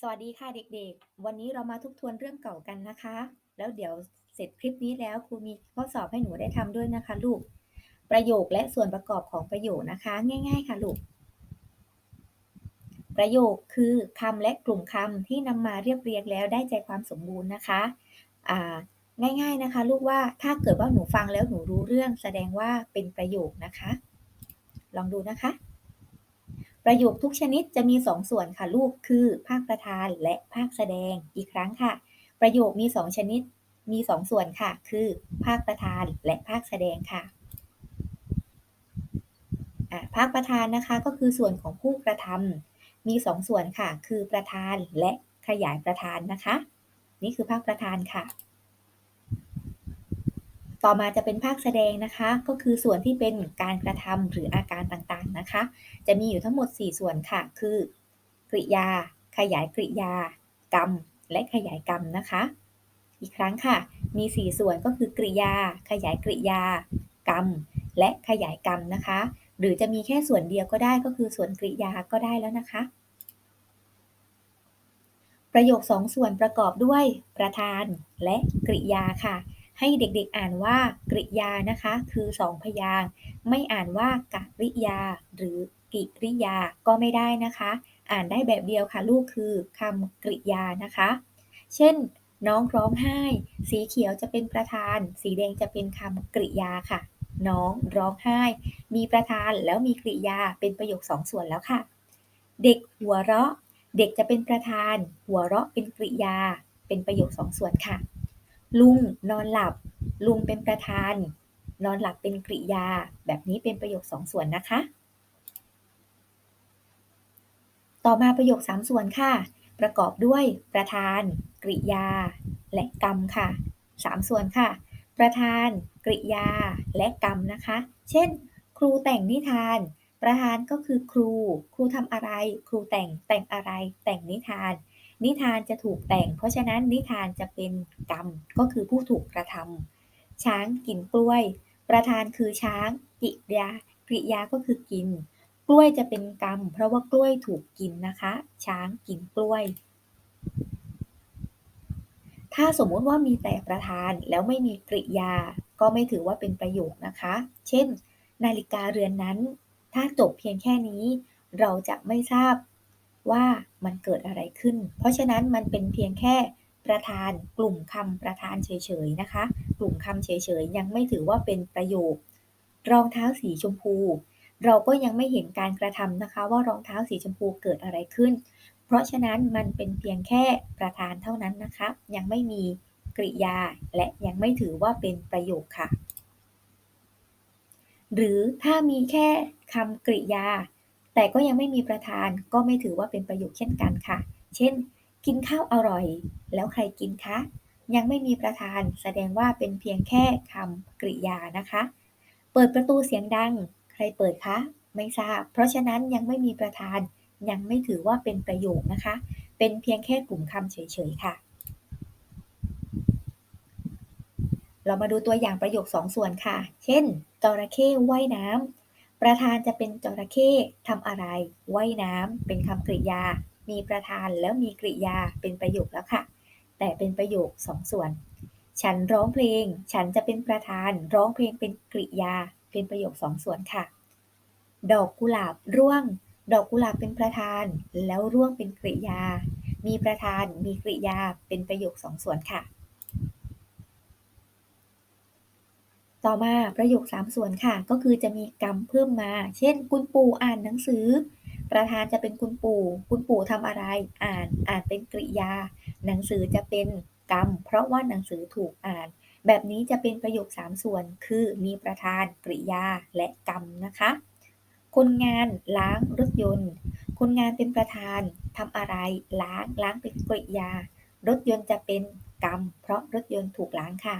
สวัสดีค่ะเด็กๆ วันนี้เรามาทบทวนเรื่องเก่ากันนะคะ แล้วเดี๋ยวเสร็จคลิปนี้แล้วครูมีข้อสอบให้หนูได้ทำด้วยนะคะลูก ประโยคและส่วนประกอบของประโยคนะคะ ง่าย ๆ ค่ะลูก ประโยคคือคำและกลุ่มคำที่นำมาเรียบเรียงแล้วได้ใจความสมบูรณ์นะคะะง่าย ๆนะคะ ลูกว่าถ้าเกิดว่าหนูฟังแล้วหนูรู้เรื่องแสดงว่าเป็นประโยคนะคะ ลองดูนะคะ ประโยคทุกชนิดจะมี2ส่วนค่ะลูกคือภาคประธานและภาคแสดงอีกครั้งค่ะ ประโยคมี 2 ชนิดมี2ส่วนค่ะ คือภาคประธานและภาคแสดงค่ะภาคประธานนะคะก็คือส่วนของผู้กระทำมี2ส่วนค่ะ คือประธานและขยายประธานนะคะ นี่คือภาคประธานค่ะ ต่อมาจะเป็นภาคแสดงนะคะ ก็คือส่วนที่เป็นการกระทำหรืออาการต่างๆนะคะ จะมีอยู่ทั้งหมด 4 ส่วนค่ะ คือกริยา ขยายกริยา กรรม และขยายกรรมนะคะ อีกครั้งค่ะ มี 4 ส่วนก็คือกริยา ขยายกริยา กรรม และขยายกรรมนะคะ หรือจะมีแค่ส่วนเดียวก็ได้ก็คือส่วนกริยาก็ได้แล้วนะคะ ประโยค 2 ส่วนประกอบด้วยประธานและกริยาค่ะ ให้เด็กๆอ่านว่ากริยานะคะ คือสองพยางไม่อ่านว่ากริยา หรือกิริยาก็ไม่ได้นะคะ อ่านได้แบบเดียวค่ะลูกคือคำกริยานะคะ เช่น น้องร้องไห้ สีเขียวจะเป็นประธาน สีแดงจะเป็นคำกริยาค่ะ น้องร้องไห้ มีประธานแล้วมีกริยาเป็นประโยคสองส่วนแล้วค่ะ เด็กหัวเราะ เด็กจะเป็นประธาน หัวเราะเป็นกริยา เป็นประโยคสองส่วนค่ะ ลุงนอนหลับ ลุงเป็นประธาน นอนหลับเป็นกริยา แบบนี้เป็นประโยคสองส่วนนะคะ ต่อมาประโยคสามส่วนค่ะ ประกอบด้วยประธาน กริยา และกรรมค่ะสามส่วนค่ะ ประธาน กริยา และกรรมนะคะ เช่น ครูแต่งนิทาน ประธานก็คือครู ครูทำอะไร ครูแต่งแต่งอะไร แต่งนิทาน นิทานจะถูกแต่ง เพราะฉะนั้นนิทานจะเป็นกรรมก็คือผู้ถูกกระทำช้างกินกล้วย ประธานคือช้างกิริยากริยาก็คือกิน กล้วยจะเป็นกรรม เพราะว่ากล้วยถูกกินนะคะ ช้างกินกล้วย ถ้าสมมุติว่ามีแต่ประธานแล้วไม่มีกริยา ก็ไม่ถือว่าเป็นประโยคนะคะ เช่น นาฬิกาเรือนนั้น ถ้าจบเพียงแค่นี้ เราจะไม่ทราบ ว่ามันเกิดอะไรขึ้น เพราะฉะนั้นมันเป็นเพียงแค่ประธานกลุ่มคำประธานเฉยๆนะคะ กลุ่มคำเฉยๆ ยังไม่ถือว่าเป็นประโยค รองเท้าสีชมพู เราก็ยังไม่เห็นการกระทำนะคะ ว่ารองเท้าสีชมพูเกิดอะไรขึ้น เพราะฉะนั้นมันเป็นเพียงแค่ประธานเท่านั้นนะคะ ยังไม่มีกริยาและยังไม่ถือว่าเป็นประโยคค่ะ หรือถ้ามีแค่คำกริยา แต่ก็ยังไม่มีประธานก็ไม่ถือว่าเป็นประโยคเช่นกันค่ะ เช่น กินข้าวอร่อย แล้วใครกินคะ ยังไม่มีประธานแสดงว่าเป็นเพียงแค่คำกริยานะคะ เปิดประตูเสียงดัง ใครเปิดคะ ไม่ทราบ เพราะฉะนั้นยังไม่มีประธานยังไม่ถือว่าเป็นประโยคนะคะ เป็นเพียงแค่กลุ่มคำเฉยๆค่ะ เรามาดูตัวอย่างประโยคสองส่วนค่ะ เช่นจระเข้ว่ายน้ำ ประธานจะเป็นจระเข้ทำอะไรว่ายน้ำเป็นคำกริยา มีประธานแล้วมีกริยาเป็นประโยคแล้วค่ะ แต่เป็นประโยคสองส่วน ฉันร้องเพลง ฉันจะเป็นประธาน ร้องเพลงเป็นกริยา เป็นประโยคสองส่วนค่ะ ดอกกุหลาบร่วง ดอกกุหลาบเป็นประธาน แล้วร่วงเป็นกริยา มีประธาน มีกริยา เป็นประโยคสองส่วนค่ะ ต่อมาประโยค 3 ส่วนค่ะ ก็คือจะมีกรรมเพิ่มมา เช่น คุณปู่อ่านหนังสือ ประธานจะเป็นคุณปู่ คุณปู่ทำอะไร อ่าน อ่านเป็นกริยา หนังสือจะเป็นกรรม เพราะว่าหนังสือถูกอ่าน แบบนี้จะเป็นประโยค 3 ส่วน คือมีประธานกริยาและกรรมนะคะ คนงานล้างรถยนต์ คนงานเป็นประธานทำอะไร ล้าง ล้างเป็นกริยา รถยนต์จะเป็นกรรม เพราะรถยนต์ถูกล้างค่ะ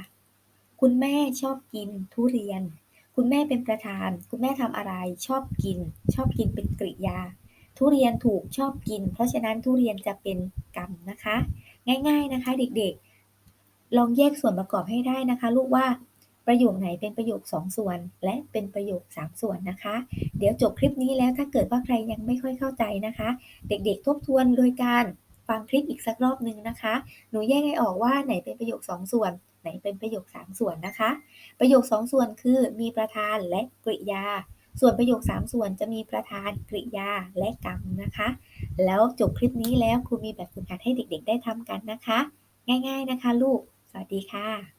คุณแม่ชอบกินทุเรียน คุณแม่เป็นประธาน คุณแม่ทำอะไร ชอบกิน ชอบกินเป็นกริยา ทุเรียนถูกชอบกิน เพราะฉะนั้นทุเรียนจะเป็นกรรมนะคะ ง่าย ๆนะคะ เด็กๆ ลองแยกส่วนประกอบให้ได้นะคะ ลูกว่าประโยคไหนเป็นประโยค 2 ส่วน และเป็นประโยค 3 ส่วนนะคะ เดี๋ยวจบคลิปนี้แล้วถ้าเกิดว่าใครยังไม่ค่อยเข้าใจนะคะ เด็กๆทบทวนโดยการ ฟังคลิปอีกสักรอบหนึ่งนะคะ หนูแยกให้ออกว่าไหนเป็นประโยค 2 ส่วน ไหนเป็นประโยค 3 ส่วนนะคะ ประโยค 2 ส่วนคือมีประธานและกริยา ส่วนประโยค 3 ส่วนจะมีประธานกริยาและกรรมนะคะ แล้วจบคลิปนี้แล้วครูมีแบบฝึกหัดให้เด็กๆ ได้ทำกันนะคะ ง่าย ๆนะคะ ลูก สวัสดีค่ะ